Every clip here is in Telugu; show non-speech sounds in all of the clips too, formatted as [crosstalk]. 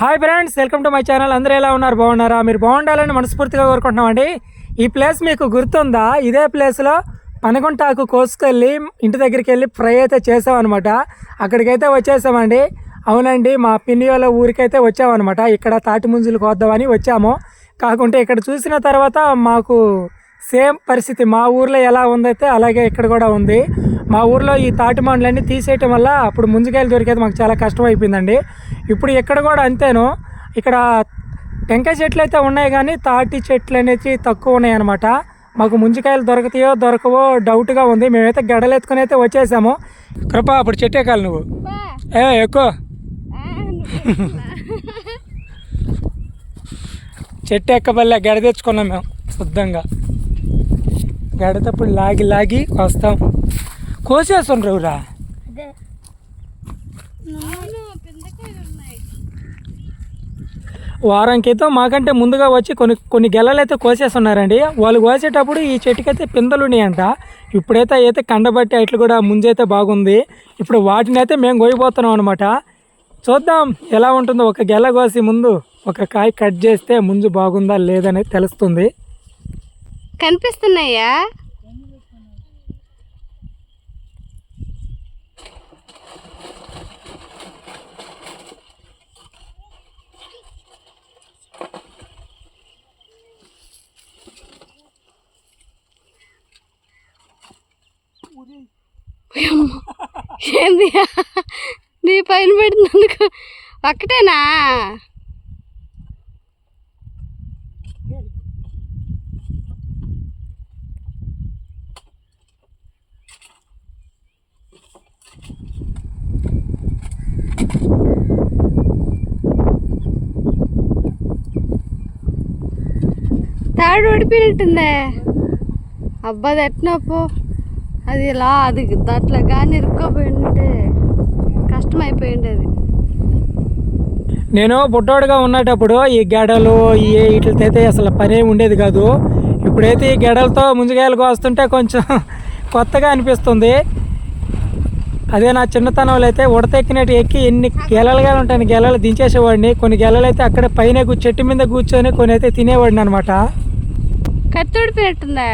Hi friends welcome to my channel. అందరూ ఎలా ఉన్నారు? బాగున్నారా? మీరు బాగుండాలని మనస్ఫూర్తిగా కోరుకుంటున్నామండి. ఈ ప్లేస్ మీకు గుర్తుందా? ఇదే ప్లేస్లో పనగుంటాకు కోసుకెళ్ళి ఇంటి దగ్గరికి వెళ్ళి ఫ్రై అయితే చేసామన్నమాట. అక్కడికైతే వచ్చేసామండి. అవునండి మా పిన్ని వాళ్ళ ఊరికైతే వచ్చామన్నమాట. ఇక్కడ తాటి ముంజులు కోద్దామని వచ్చాము. కాకుంటే ఇక్కడ చూసిన తర్వాత మాకు సేమ్ పరిస్థితి మా ఊర్లో ఎలా ఉందైతే అలాగే ఇక్కడ కూడా ఉంది. మా ఊర్లో ఈ తాటి మండలన్నీ తీసేయటం వల్ల అప్పుడు ముంజికాయలు దొరికేది మాకు చాలా కష్టం అయిపోయిందండి ఇప్పుడు ఇక్కడ కూడా అంతేను. ఇక్కడ టెంకాయ చెట్లు అయితే ఉన్నాయి కానీ తాటి చెట్లు అనేది తక్కువ ఉన్నాయి అనమాట మాకు ముంజికాయలు దొరుకుతాయో దొరకవో డౌట్గా ఉంది. మేమైతే గడలు ఎత్తుకుని అయితే వచ్చేసాము. కృప అప్పుడు చెట్టు ఎక్కాలి నువ్వు. ఏ ఎక్కువ. [laughs] చెట్టు ఎక్కబల్లే గడ తెచ్చుకున్నాం మేము శుద్ధంగా. గడతప్పుడు లాగి లాగి వస్తాం. కోసేస్తుండ్రురా అదే. వారం క్రితం మాకంటే ముందుగా వచ్చి కొన్ని కొన్ని గెలలు అయితే కోసేస్తున్నారండి. వాళ్ళు కోసేటప్పుడు ఈ చెట్టుకైతే పిందెలు ఉన్నాయంట ఇప్పుడైతే అయితే కండబట్టి అట్లు కూడా ముంజైతే బాగుంది. ఇప్పుడు వాటిని అయితే మేము కోయిపోతున్నాం అనమాట చూద్దాం ఎలా ఉంటుందో. ఒక గెల కోసి ముందు ఒక కాయ కట్ చేస్తే ముంజు బాగుందా లేదనేది తెలుస్తుంది. కనిపిస్తున్నాయా? ఏంది నీ పైన పెట్టినందుకు ఒక్కటేనా? తాడు ఓడిపోయినట్టుందే. అబ్బా అది అది ఇలా అది దాంట్లో కానీ ఇరుక్కోపోయి కష్టమైపోయింది అది నేను బుడ్డోడుగా ఉన్నటప్పుడు ఈ గెడలు ఈ వీటితో అయితే అసలు పనే ఉండేది కాదు. ఇప్పుడైతే ఈ గెడలతో ముంజకాయలు కోస్తుంటే కొంచెం [laughs] కొత్తగా అనిపిస్తుంది. అదే నా చిన్నతనంలో అయితే ఉడతెక్కినట్టు ఎక్కి ఎన్ని గెలలుగా ఉంటాయి గెలలు దించేసేవాడిని. కొన్ని గెలలు అయితే అక్కడ పైన చెట్టు మీద కూర్చొని కొన్ని అయితే తినేవాడిని అనమాట కత్తి ఊడిపోయినట్టుందా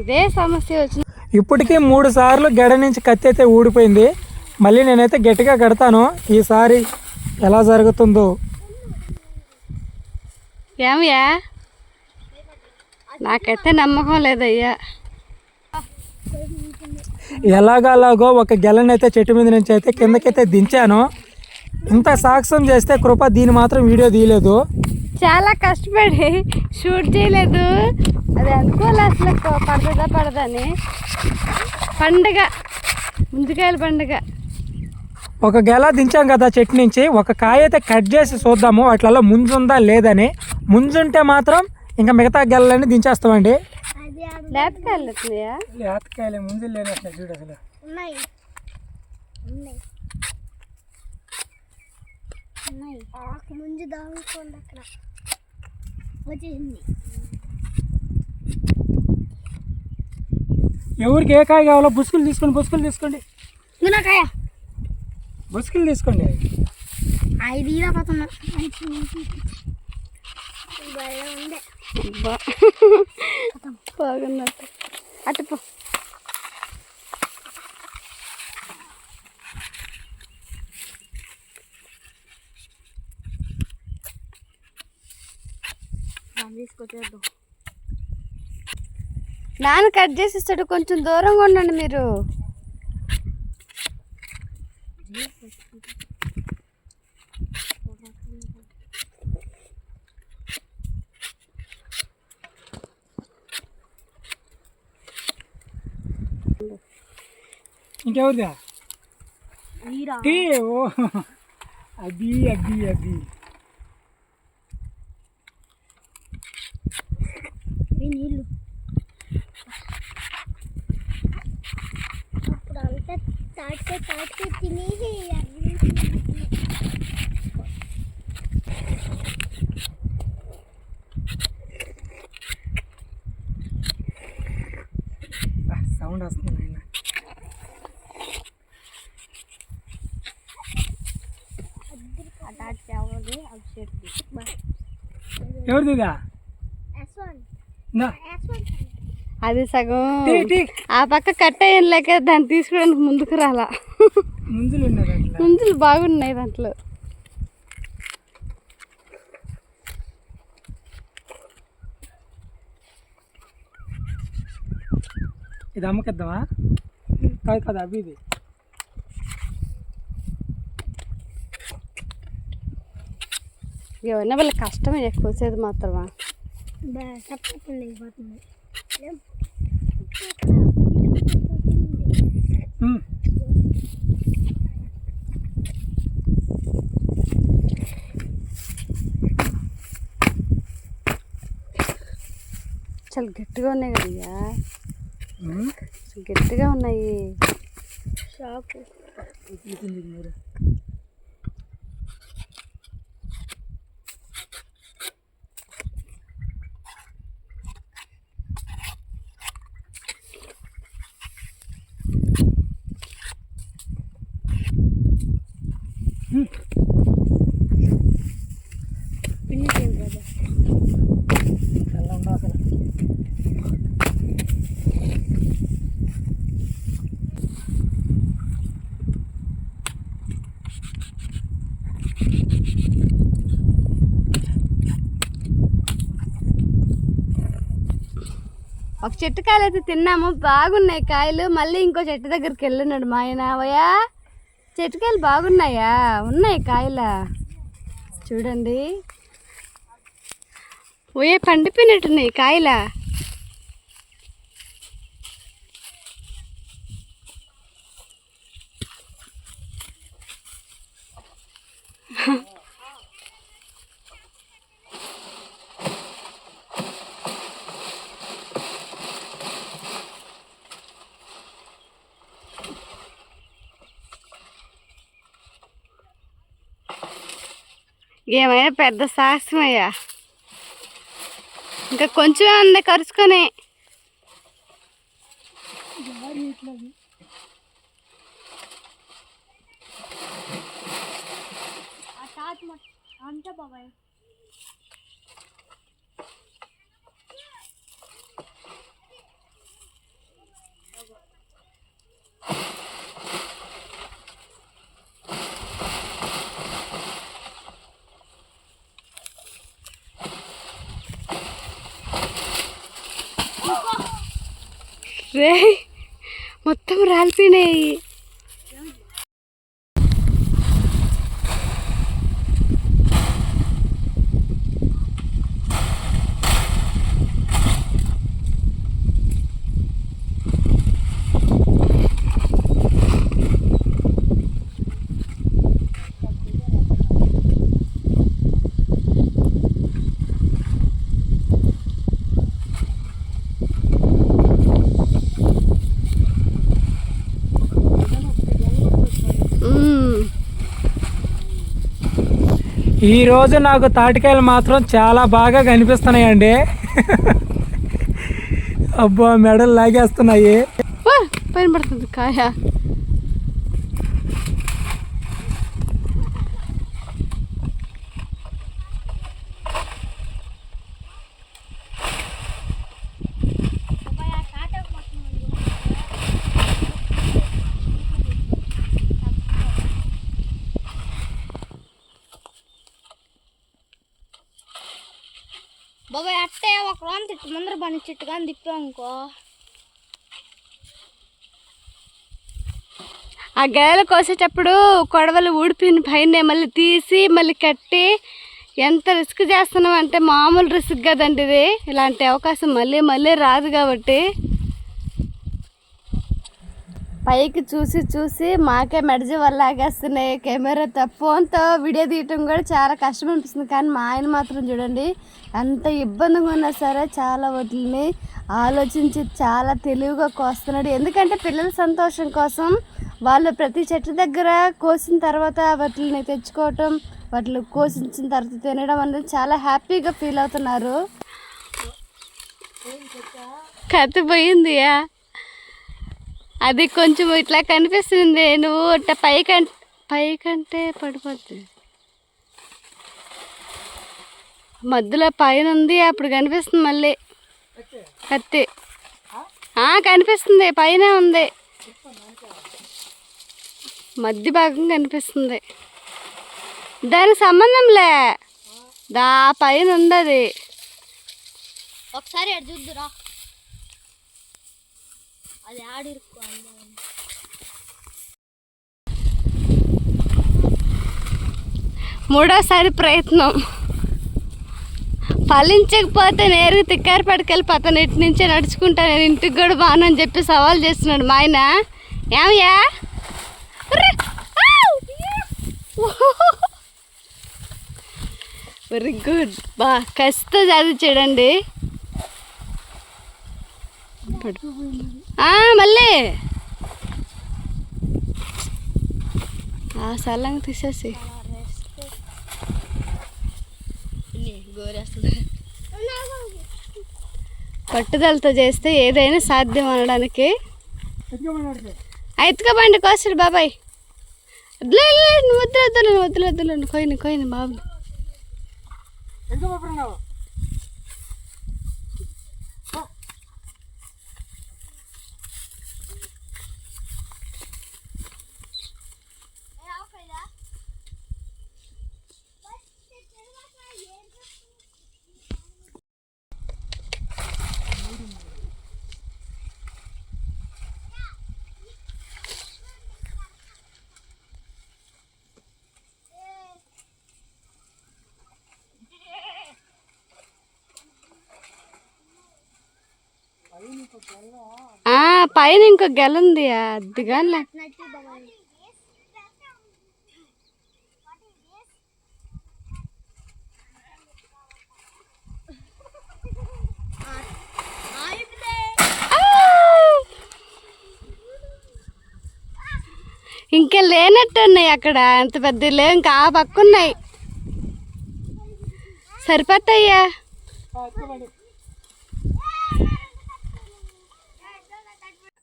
ఇదే సమస్య వచ్చింది. ఇప్పటికీ మూడు సార్లు గెడ నుంచి కత్తి అయితే ఊడిపోయింది. మళ్ళీ నేనైతే గట్టిగా కడతాను. ఈసారి ఎలా జరుగుతుందో. ఏమయ్యా? నాకైతే నమ్మకం లేదయ్యా. ఎలాగలాగో ఒక గెలని అయితే చెట్టు మీద నుంచి అయితే కిందకైతే దించాను. ఇంత సాక్ష్యం చేస్తే కృప దీని మాత్రం వీడియో తీయలేదు. చాలా కష్టపడి షూట్ చేయలేదు. అది అనుకోలే అసలు పడదా పడదని పండగ ముందుకాయల పండగ. ఒక గెల దించాం కదా చెట్టు నుంచి ఒక కాయ అయితే కట్ చేసి చూద్దాము వాటిలలో ముంజుందా లేదని. ముంజుంటే మాత్రం ఇంకా మిగతా గెలలన్నీ దించేస్తామండి. లేతకాయలు లేతకాయలే లేని చూడు అసలు. ఉన్నాయి. ఉన్నాయి ఆకు ముందు దాగుకోండి అక్కడ. వచ్చేసింది. ఎవరికి ఏ కాయ కావాలో బుసుకులు తీసుకోండి బుసుకులు తీసుకోండి. మునకాయ బుసుకులు తీసుకోండి. ఐదు ఇలా పోతున్నా ఉండే బాగున్నట్టు. అటు తీసుకొచ్చేద్దాం. నాన్న కట్ చేసిస్తాడు కొంచెం దూరంగా ఉండండి మీరు. ఇంకెవరిదా? టీ ఓ అది నీళ్ళు అప్పుడంతా తాటికే తాటికే తినేసి సౌండ్ వస్తుంది నాయన ఎవరిది ఇదా నా అది సగం. ఆ పక్క కట్ అయ్యాను లేక దాన్ని తీసుకోవడానికి ముందుకు రాలా. ముందులు బాగున్నాయి దాంట్లో. ఇది అమ్మకిద్దామా? కాదు కాదు అవి ఇది ఎవరైనా వాళ్ళ కష్టమే కోసేది మాత్రమా? ఉమ్. చాలా గట్టిగా ఉన్నాయి కదయ్యా గట్టిగా ఉన్నాయి షాపు ఇది మీరు తెల్ల ఉన్నా అసలు ఒక చెట్టు కాయలు అయితే తిన్నాము. బాగున్నాయి కాయలు. మళ్ళీ ఇంకో చెట్టు దగ్గరికి వెళ్ళినాడు మా ఆయన. అవయా చెట్టుకాయలు బాగున్నాయా? ఉన్నాయి కాయల? చూడండి. ఓయే పండిపోయినట్టున్నాయి కాయల? ఏమైనా పెద్ద సాహసమయ్యా. ఇంకా కొంచెమే ఉంది కరుచుకొని. అంతే బాబాయ్. రే మొత్తం రాలిపోయినాయి మ్మ్. ఈ రోజు నాకు తాటికాయలు మాత్రం చాలా బాగా కనిపిస్తున్నాయండి. అబ్బా మెడలు లాగేస్తున్నాయి. పైన పడుతుంది కాయ బాబాయ్ అట్టే ఒక తిట్టు ముందర బండి చెట్టు కానీ తిప్పామనుకో ఆ గేదెలు కోసేటప్పుడు కొడవలు ఊడిపోయిన పైన మళ్ళీ తీసి మళ్ళీ కట్టి ఎంత రిస్క్ చేస్తున్నాం అంటే మామూలు రిస్క్ కదండి ఇది. ఇలాంటి అవకాశం మళ్ళీ మళ్ళీ రాదు కాబట్టి. పైకి చూసి చూసి మాకే మెడజ వల్ల ఆగేస్తున్నాయి. కెమెరాతో ఫోన్తో వీడియో తీయటం కూడా చాలా కష్టం అనిపిస్తుంది. కానీ మా ఆయన మాత్రం చూడండి ఎంత ఇబ్బందిగా ఉన్నా సరే చాలా వాటిని ఆలోచించి చాలా తెలివిగా కోస్తున్నాడు. ఎందుకంటే పిల్లల సంతోషం కోసం వాళ్ళు ప్రతి చెట్టు దగ్గర కోసిన తర్వాత వాటిని తెచ్చుకోవటం వాటిని కోసించిన తర్వాత తినడం అనేది చాలా హ్యాపీగా ఫీల్ అవుతున్నారు. కత్తి పోయిందియా? అది కొంచెం ఇట్లా కనిపిస్తుంది. నువ్వు అంటే పైకంటే పైకంటే పడిపోద్ది. మధ్యలో పైన ఉంది అప్పుడు కనిపిస్తుంది మళ్ళీ. కత్తి. కనిపిస్తుంది. పైన ఉంది. మధ్య భాగం కనిపిస్తుంది. దానికి సంబంధంలే దా పైన ఉంది అది. ఒకసారి చూద్దురా. అటు చూద్దురా అది ఆడిరుకో మూడోసారి ప్రయత్నం. ఫలించకపోతే నేరుగా తిక్కారిపేటకి వెళ్ళిపోతాను ఇటు నుంచే నడుచుకుంటా నేను ఇంటికి కూడా బాగానని చెప్పి సవాల్ చేస్తున్నాడు మా ఆయన. ఏమయ్యా? Very good. బా కసితో చదివి చూడండి. మళ్ళీ. ఆ సల్లంగా తీసేసి. పట్టుదలతో చేస్తే ఏదైనా సాధ్యం అనడానికి. ఎత్తుకోబండి కోసాడు బాబాయ్. వద్దులే వద్దులే నువ్వు కోయిన కోయిన బాబు ఆ, పైన ఇంకో గెల ఉంది అద్దుగా ఇంకా లేనట్టు ఉన్నాయి అక్కడ అంత పెద్ద లేవు ఇంకా ఆ పక్క ఉన్నాయి సరిపోతాయ్యా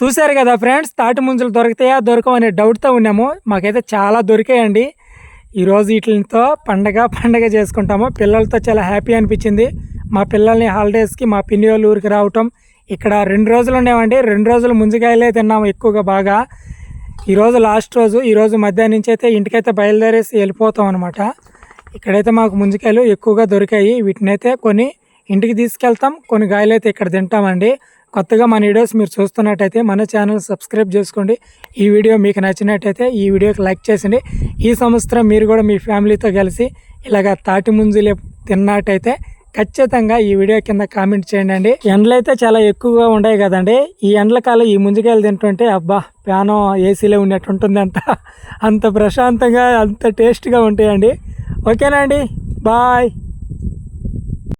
చూశారు కదా ఫ్రెండ్స్ తాటి ముంజలు దొరుకుతాయా దొరకవు అనే డౌట్తో ఉన్నాము. మాకైతే చాలా దొరికాయండి. ఈరోజు వీటితో పండగ పండగ చేసుకుంటాము. పిల్లలతో చాలా హ్యాపీ అనిపించింది. మా పిల్లల్ని హాలిడేస్కి మా పిన్ని వాళ్ళ ఊరికి రావటం. ఇక్కడ రెండు రోజులు ఉండేవండి. రెండు రోజులు ముంజకాయలే తిన్నాము ఎక్కువగా బాగా. ఈరోజు లాస్ట్ రోజు ఈరోజు మధ్యాహ్నం నుంచి అయితే ఇంటికైతే బయలుదేరేసి వెళ్ళిపోతాం అనమాట ఇక్కడైతే మాకు ముంజకాయలు ఎక్కువగా దొరికాయి. వీటినైతే కొన్ని ఇంటికి తీసుకెళ్తాం. కొన్ని కాయలు అయితే ఇక్కడ తింటామండి. కొత్తగా మన వీడియోస్ మీరు చూస్తున్నట్టయితే మన ఛానల్ సబ్స్క్రైబ్ చేసుకోండి. ఈ వీడియో మీకు నచ్చినట్టయితే ఈ వీడియోకి లైక్ చేసిండి ఈ సంవత్సరం మీరు కూడా మీ ఫ్యామిలీతో కలిసి ఇలాగ తాటి ముంజులే తిన్నట్టయితే ఖచ్చితంగా ఈ వీడియో కింద కామెంట్ చేయండి అండి. ఎండలు అయితే చాలా ఎక్కువగా ఉన్నాయి కదండి. ఈ ఎండల కాలం ఈ ముంజికాయలు తింటుంటే అబ్బా ప్యానం ఏసీలో ఉన్నట్టు ఉంటుంది అంత అంత ప్రశాంతంగా అంత టేస్ట్గా ఉంటాయండి. ఓకేనా అండి? బాయ్